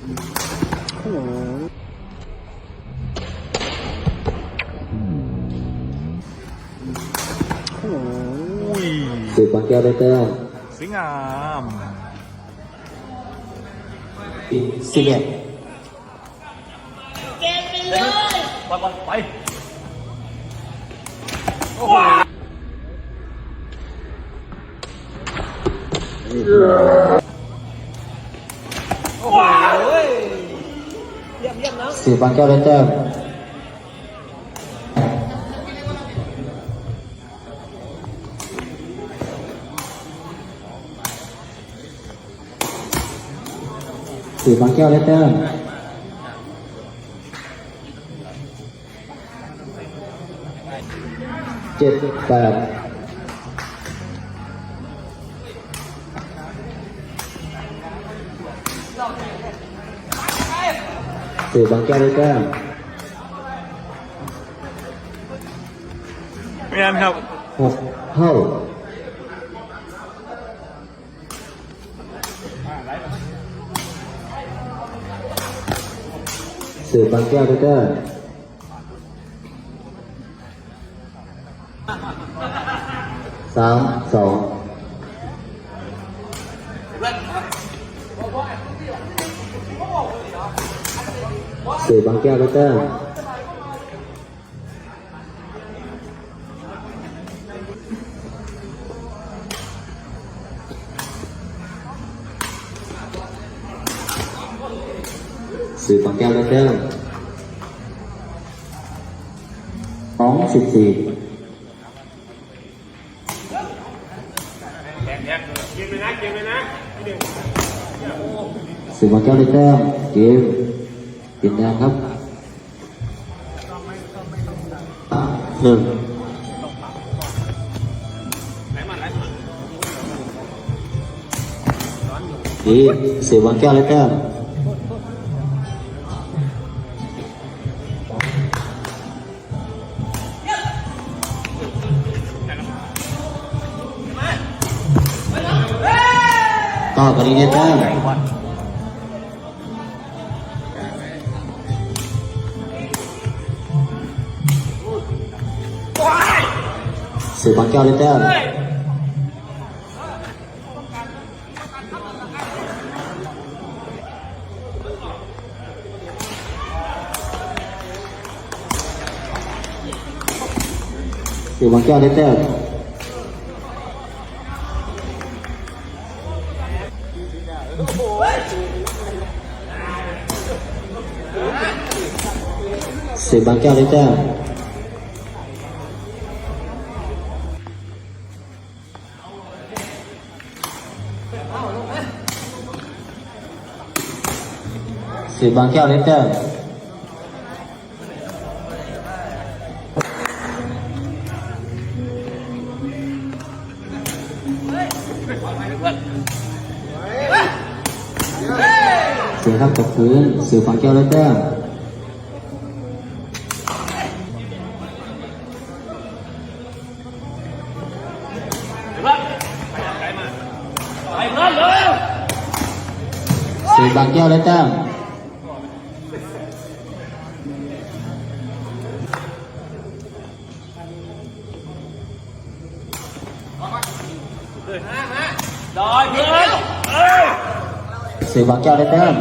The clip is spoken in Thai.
โอ้โหสืบบางแก้วได้แต้มสวยงามสิบเอ็ดไปไปไปโอ้โหเโอ้โหเยี่ยมเยี่ยมนะสืบบางแก้วได้แต้มสืบบางแก้วได้แต้มเจ็ดแปด สืบบางแก้วได้แต้มเมียนครับหกเท่าสืบบางแก้วด้วยกันสามสอง สืบบางแก้วด้วยกันสืบบางแก้วด้วยกันสองสิบสี่ยิงเลยนะยิงเลยนะสืบบางแก้วด้วยแต้มเกม ปลี่ยนแนวครับหนึ่งดีเสืบบางแก้วด้วยแต้มต่อกันนี้ได้แต้ม สืบบางแก้วได้แต้มสืบบางแก้วได้แต้มสืบบางแก้วได้แต้ม สืบบางแก้วเล็กแต้มเสียครับตกพื้นเสืบบางแก้วเล็กแต้มไสืบบางแก้วเล็กแต้มดอยเงินสืบบางแก้วเล็กแต้ม